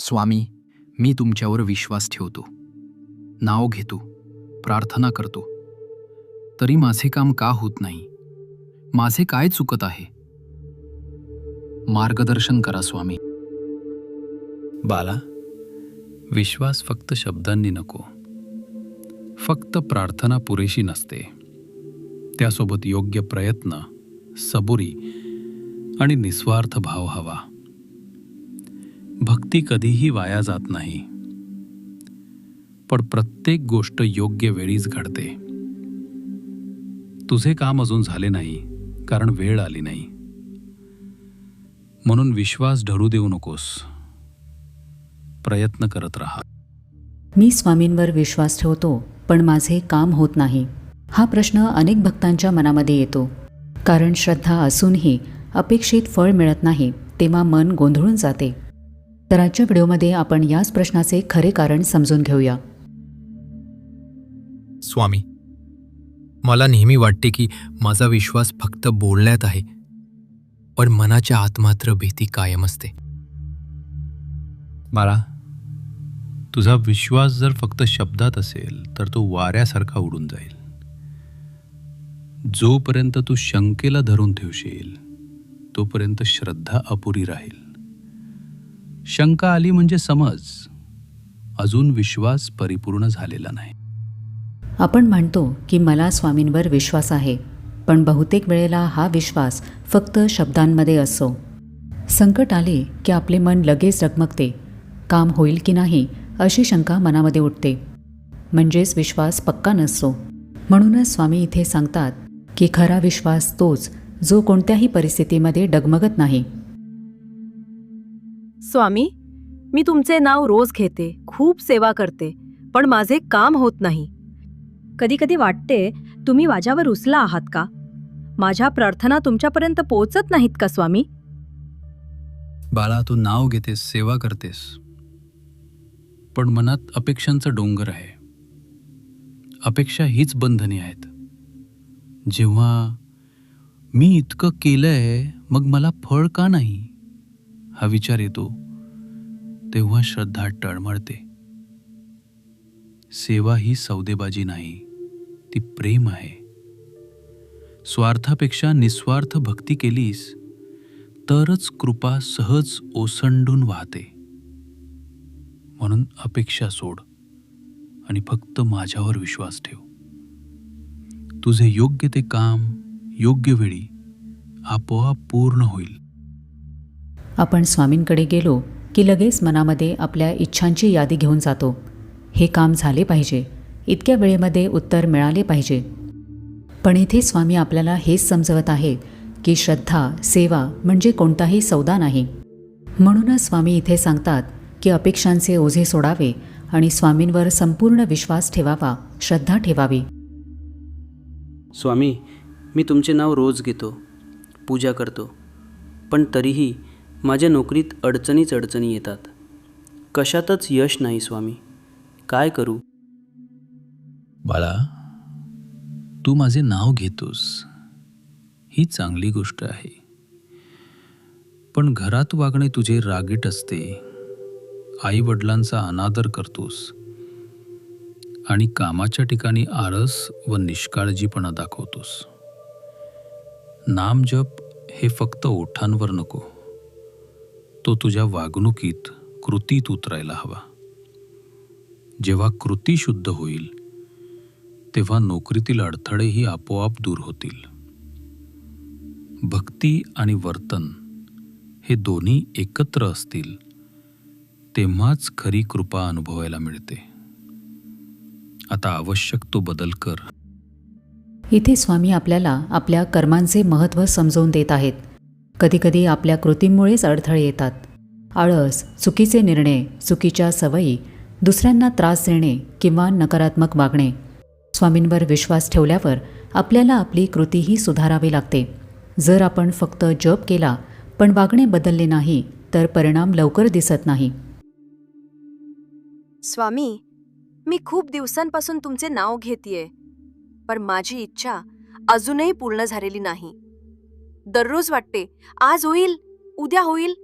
स्वामी मी तुमच्यावर विश्वास ठेवतो. नाव घेतो प्रार्थना करतो. तरी माझे काम का होत नाही? माझे काय चुकत आहे? मार्गदर्शन करा स्वामी. बाला विश्वास फक्त शब्दांनी नको. फक्त प्रार्थना पुरेशी नसते. त्यासोबत योग्य प्रयत्न सबुरी आणि निस्वार्थ भाव हवा. भक्ती कधीही वाया जात नाही. पण प्रत्येक गोष्ट योग्य वेळीच घडते. तुझे काम अजून झाले नाही कारण वेळ आली नाही. म्हणून विश्वास ढरू देऊ नकोस. प्रयत्न करत राहा. मी स्वामींवर विश्वास ठेवतो पण माझे काम होत नाही. हा प्रश्न अनेक भक्तांच्या मनामध्ये येतो. कारण श्रद्धा असूनही अपेक्षित फळ मिळत नाही तेव्हा मन गोंधळून जाते. तर आजच्या व्हिडिओमध्ये आपण याच प्रश्नाचे खरे कारण समजून घेऊया. स्वामी मला नेहमी वाटते की माझा विश्वास फक्त बोलण्यात आहे पण मनाच्या आत मात्र भीती कायम असते. बाळा तुझा विश्वास जर फक्त शब्दात असेल तर तो वाऱ्यासारखा उडून जाईल. जोपर्यंत तू शंकेला धरून ठेवशील तोपर्यंत श्रद्धा अपुरी राहील. शंका आली म्हणजे समज. अजून विश्वास परिपूर्ण झालेला नाही. आपण म्हणतो की मला स्वामींवर विश्वास आहे पण बहुतेक वेळेला हा विश्वास फक्त शब्दांमध्ये असो. संकट आले की आपले मन लगेच डगमगते काम होईल की नाही अशी शंका मनामध्ये उठते. म्हणजेच विश्वास पक्का नसतो. म्हणूनच स्वामी इथे सांगतात की खरा विश्वास तोच जो कोणत्याही परिस्थितीमध्ये डगमगत नाही. स्वामी मी तुमचे नाव रोज घेते खूप सेवा करते पण माझे काम होत नाही. कधी कधी वाटते तुम्ही माझ्यावर रुसला आहात का? माझ्या प्रार्थना तुमच्यापर्यंत पोहोचत नाहीत का स्वामी? बाळा तू नाव घेतेस सेवा करतेस. पण मनात अपेक्षांचा डोंगर आहे. अपेक्षा हीच बंधने आहेत. जेव्हा मी इतकं केलंय मग मला फळ का नाही? हा विचार येतो तेव्हा श्रद्धा टळमळते. सेवा ही सौदेबाजी नाही ती प्रेम आहे. स्वार्थापेक्षा निस्वार्थ भक्ती केलीस तरच कृपा सहज ओसंडून वाहते. म्हणून अपेक्षा सोड आणि फक्त माझ्यावर विश्वास ठेव. तुझे योग्य ते काम योग्य वेळी आपोआप पूर्ण होईल. आपण स्वामींकडे गेलो की लगेच मनामध्ये आपल्या इच्छांची यादी घेऊन जातो. हे काम झाले पाहिजे. इतक्या वेळेमध्ये उत्तर मिळाले पाहिजे. पण इथे स्वामी आपल्याला हेच समजवत आहेत की श्रद्धा सेवा म्हणजे कोणताही सौदा नाही. म्हणूनच स्वामी इथे सांगतात की अपेक्षांचे ओझे सोडावे आणि स्वामींवर संपूर्ण विश्वास ठेवावा श्रद्धा ठेवावी. स्वामी मी तुमचे नाव रोज घेतो पूजा करतो. पण तरीही माझ्या नोकरीत अडचणीच अडचणी येतात. कशातच यश नाही स्वामी. काय करू? बाळा तू माझे नाव घेतोस. ही चांगली गोष्ट आहे. पण घरात वागणे तुझे रागीट असते. आई वडिलांचा अनादर करतोस. आणि कामाच्या ठिकाणी आळस व निष्काळजीपणा दाखवतोस. नाम जप हे फक्त ओठांवर नको. तो तुझ्या वागणुकीत कृतीत उतरायला हवा. जेव्हा कृती शुद्ध होईल तेव्हा नोकरीतील अडथळेही आपोआप दूर होतील. भक्ती आणि वर्तन हे दोन्ही एकत्र असतील तेव्हाच खरी कृपा अनुभवायला मिळते. आता आवश्यक तो बदल कर. इथे स्वामी आपल्याला आपल्या कर्मांचे महत्त्व समजवून देत आहेत. कधीकधी आपल्या कृतींमुळेच अडथळे येतात. आळस चुकीचे निर्णय चुकीच्या सवयी दुसऱ्यांना त्रास देणे किंवा नकारात्मक वागणे. स्वामींवर विश्वास ठेवल्यावर आपल्याला आपली कृतीही सुधारावी लागते. जर आपण फक्त जप केला पण वागणे बदलले नाही तर परिणाम लवकर दिसत नाही. स्वामी मी खूप दिवसांपासून तुमचे नाव घेतेय पण माझी इच्छा अजूनही पूर्ण झालेली नाही. दररोज वाटते. आज होईल उद्या होईल.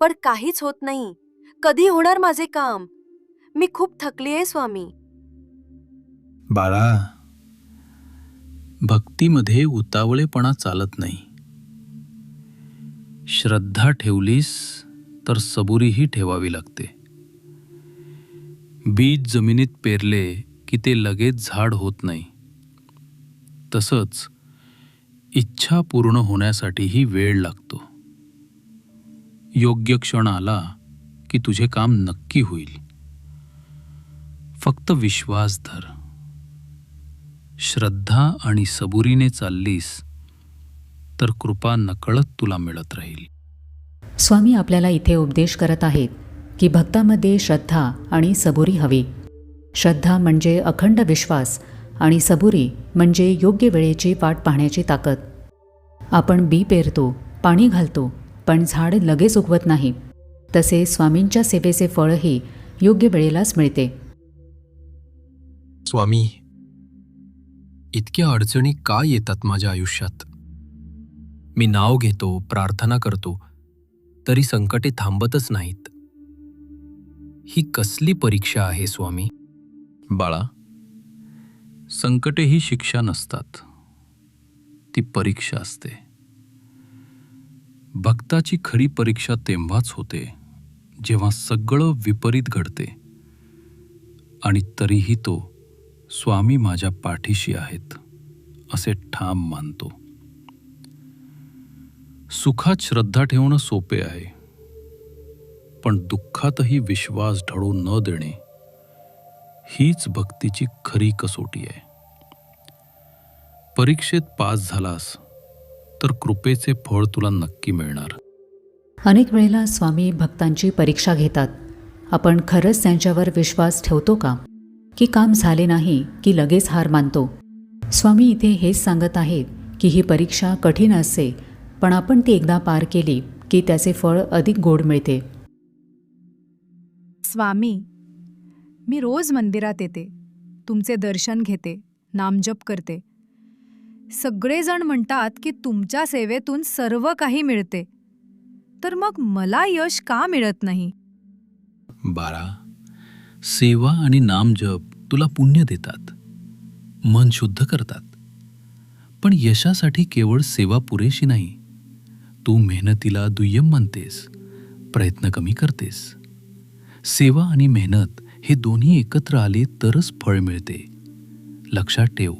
पण काहीच होत नाही. कधी होणार माझे काम? मी खूप थकली आहे स्वामी. बाळा भक्तीमध्ये उतावळेपणा चालत नाही. श्रद्धा ठेवलीस तर सबुरीही ठेवावी लागते. बीज जमिनीत पेरले की ते लगेच झाड होत नाही. तसंच इच्छा पूर्ण होण्यासाठीही वेळ लागतो. योग्य क्षण आला की तुझे काम नक्की होईल. फक्त विश्वास धर. श्रद्धा आणि सबुरीने चाललीस तर कृपा नकळत तुला मिळत राहील. स्वामी आपल्याला इथे उपदेश करत आहेत की भक्तामध्ये श्रद्धा आणि सबुरी हवी. श्रद्धा म्हणजे अखंड विश्वास आणि सबुरी म्हणजे योग्य वेळेची वाट पाहण्याची ताकद. आपण बी पेरतो पाणी घालतो पण झाड लगेच उगवत नाही. तसे स्वामींच्या सेवेचे फळही योग्य वेळेलाच मिळते. स्वामी इतक्या अडचणी का येतात माझ्या आयुष्यात? मी नाव घेतो प्रार्थना करतो तरी संकटे थांबतच नाहीत. ही कसली परीक्षा आहे स्वामी? बाळा संकटे ही शिक्षा नसतात. ती परीक्षा असते. भक्ताची खरी परीक्षा तेव्हाच होते जेव्हा सगळं विपरीत घडते. आणि तरीही तो स्वामी माझ्या पाठीशी आहेत असे ठाम मानतो. सुखात श्रद्धा ठेवणं सोपे आहे पण दुःखातही विश्वास ढळू न देणे हीच भक्तीची खरी कसोटी आहे. परीक्षेत पास झालास तर कृपेचे फळ तुला नक्की मिळणार. अनेक वेळेला स्वामी भक्तांची परीक्षा घेतात. आपण खरंच त्यांच्यावर विश्वास ठेवतो का? की काम झाले नाही की लगेच हार मानतो? स्वामी इथे हेच सांगत आहेत की ही परीक्षा कठीण असते पण आपण ती एकदा पार केली की त्याचे फळ अधिक गोड मिळते. स्वामी मी रोज मंदिरात येते. तुमचे दर्शन घेते नामजप करते. सगळेजण म्हणतात की तुमच्या सेवेतून सर्व काही मिळते. तर मग मला यश का मिळत नाही? बाळा सेवा आणि नामजप तुला पुण्य देतात. मन शुद्ध करतात. पण यशासाठी केवळ सेवा पुरेशी नाही. तू मेहनतीला दुय्यम मानतेस प्रयत्न कमी करतेस. सेवा आणि मेहनत हे दोन्ही एकत्र आले तरच फळ मिळते. लक्षात ठेव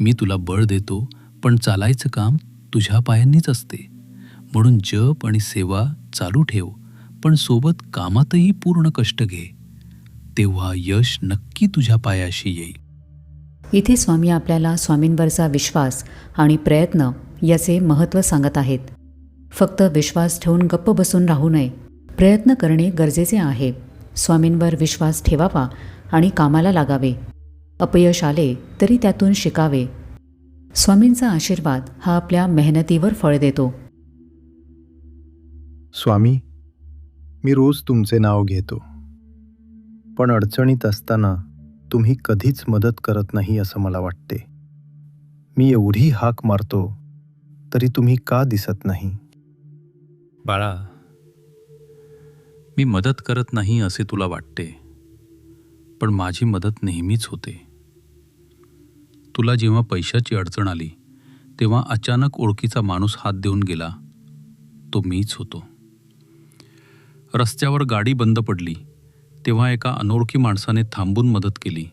मी तुला बळ देतो पण चालायचं काम तुझ्या पायांनीच असते. म्हणून जप आणि सेवा चालू ठेव पण सोबत कामातही पूर्ण कष्ट घे. तेव्हा यश नक्की तुझ्या पायाशी येईल. इथे स्वामी आपल्याला स्वामींवरचा विश्वास आणि प्रयत्न याचे महत्त्व सांगत आहेत. फक्त विश्वास ठेवून गप्प बसून राहू नये. प्रयत्न करणे गरजेचे आहे. स्वामींवर विश्वास ठेवावा आणि कामाला लागावे. अपयश आले तरी त्यातून शिकावे. स्वामींचा आशीर्वाद हा आपल्या मेहनतीवर फळ देतो. स्वामी मी रोज तुमचे नाव घेतो. पण अडचणीत असताना तुम्ही कधीच मदत करत नाही असं मला वाटते. मी एवढी हाक मारतो तरी तुम्ही का दिसत नाही? बाळा मी मदत करत नाही असे तुला वाटते. पण माझी मदत नेहमीच होते. तुला जेव्हा पैशाची अडचण आली तेव्हा अचानक ओळखीचा माणूस हात देऊन गेला. तो मीच होतो. रस्त्यावर गाडी बंद पडली तेव्हा एका अनोळखी माणसाने थांबून मदत केली.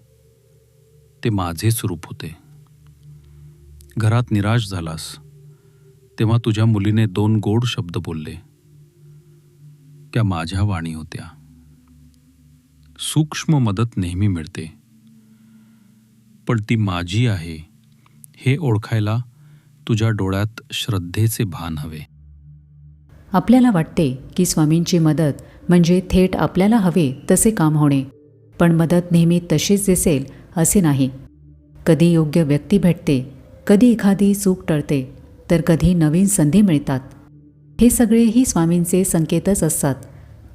ते माझे स्वरूप होते. घरात निराश झालास तेव्हा तुझ्या मुलीने दोन गोड शब्द बोलले. त्या माझ्या वाणी होत्या. सूक्ष्म मदत नेहमी मिळते. पण ती माझी आहे हे ओळखायला तुझ्या डोळ्यात श्रद्धेचे भान हवे. आपल्याला वाटते की स्वामींची मदत म्हणजे थेट आपल्याला हवे तसे काम होणे पण मदत नेहमी तशीच दिसेल असे नाही. कधी योग्य व्यक्ती भेटते कधी एखादी चूक टळते तर कधी नवीन संधी मिळतात. हे सगळेही स्वामींचे संकेतच असतात.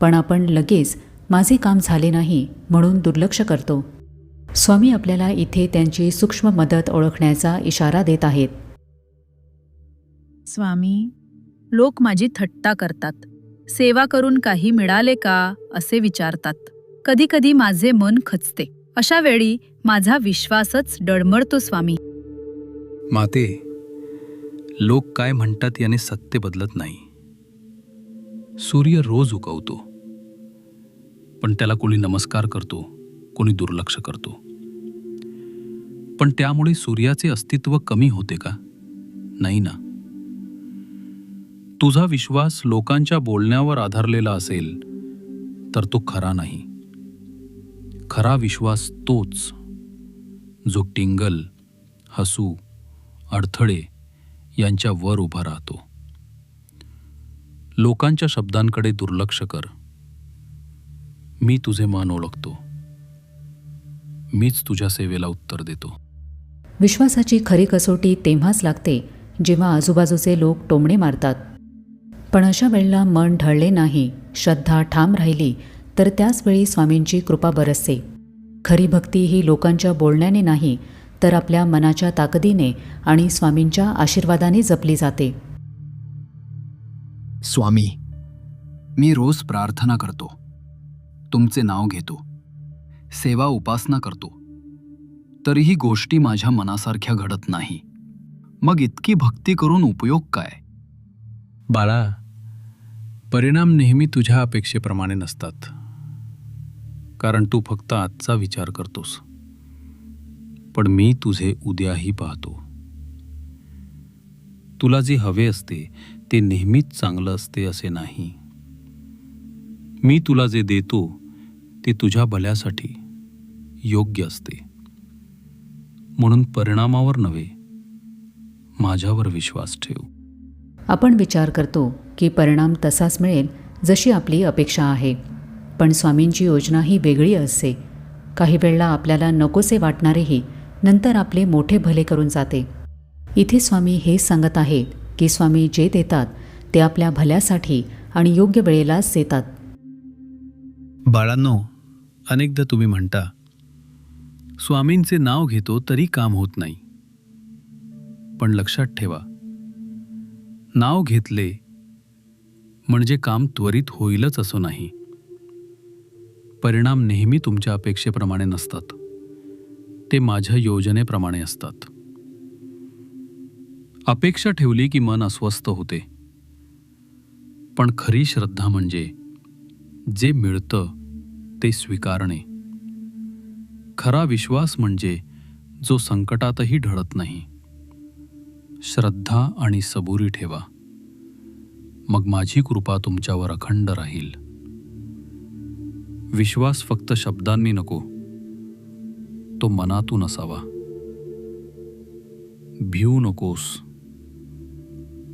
पण आपण लगेच माझे काम झाले नाही म्हणून दुर्लक्ष करतो. स्वामी आपल्याला इथे त्यांची सूक्ष्म मदत ओळखण्याचा इशारा देत आहेत. स्वामी लोक माझी थट्टा करतात. सेवा करून काही मिळाले का? असे विचारतात. कधी कधी माझे मन खचते. अशा वेळी माझा विश्वासच डळमळतो स्वामी. माते लोक काय म्हणतात याने सत्य बदलत नाही. सूर्य रोज उगवतो. पण त्याला कोणी नमस्कार करतो कोणी दुर्लक्ष करतो. पण त्यामुळे सूर्याचे अस्तित्व कमी होते का? नाही ना. तुझा विश्वास लोकांच्या बोलण्यावर आधारलेला असेल तर तो खरा नाही. खरा विश्वास तोच जो टिंगल हसू अडथळे यांच्या वर उभा राहतो. लोकांच्या शब्दांकडे दुर्लक्ष कर. मी तुझे मन ओळखतो. मीच तुझ्या सेवेला उत्तर देतो. विश्वासाची खरी कसोटी तेव्हाच लागते जेव्हा आजूबाजूचे लोक टोमणे मारतात. पण अशा वेळेला मन ढळले नाही श्रद्धा ठाम राहिली तर त्याचवेळी स्वामींची कृपा बरसते. खरी भक्ती ही लोकांच्या बोलण्याने नाही तर आपल्या मनाच्या ताकदीने आणि स्वामींच्या आशीर्वादाने जपली जाते. स्वामी मी रोज प्रार्थना करतो. तुमचे नाव घेतो. सेवा उपासना करतो. तरीही गोष्टी माझ्या मनासारख्या घडत नाही. मग इतकी भक्ती करून उपयोग काय? बाळा परिणाम नेहमी तुझ्या अपेक्षेप्रमाणे नसतात. कारण तू फक्त आजचा विचार करतोस. पण मी तुझे उद्याही पाहतो. तुला जे हवे असते ते नेहमीच चांगलं असते असे नाही. मी तुला जे देतो ते तुझ्या भल्यासाठी योग्य असते. म्हणून परिणामावर नव्हे माझ्यावर विश्वास ठेव. आपण विचार करतो की परिणाम तसाच मिळेल जशी आपली अपेक्षा आहे. पण स्वामींची योजना ही वेगळी असते. काही वेळेला आपल्याला नकोसे वाटणारेही नंतर आपले मोठे भले करून जाते. इथे स्वामी हे सांगत आहेत की स्वामी जे देतात ते आपल्या भल्यासाठी आणि योग्य वेळेलाच देतात. बाळांनो अनेकदा तुम्ही म्हणता स्वामींचे नाव घेतो तरी काम होत नाही. पण लक्षात ठेवा नाव घेतले म्हणजे काम त्वरित होईलच असं नाही. परिणाम नेहमी तुमच्या अपेक्षेप्रमाणे नसतात. ते माझ्या योजनेप्रमाणे असतात. अपेक्षा ठेवली की मन अस्वस्थ होते. पण खरी श्रद्धा म्हणजे जे मिळतं ते स्वीकारणे. खरा विश्वास म्हणजे जो संकटातही ढळत नाही. श्रद्धा आणि सबुरी ठेवा. मग माझी कृपा तुमच्यावर अखंड राहील. विश्वास फक्त शब्दांनी नको तो मनातून असावा. भिवू नकोस.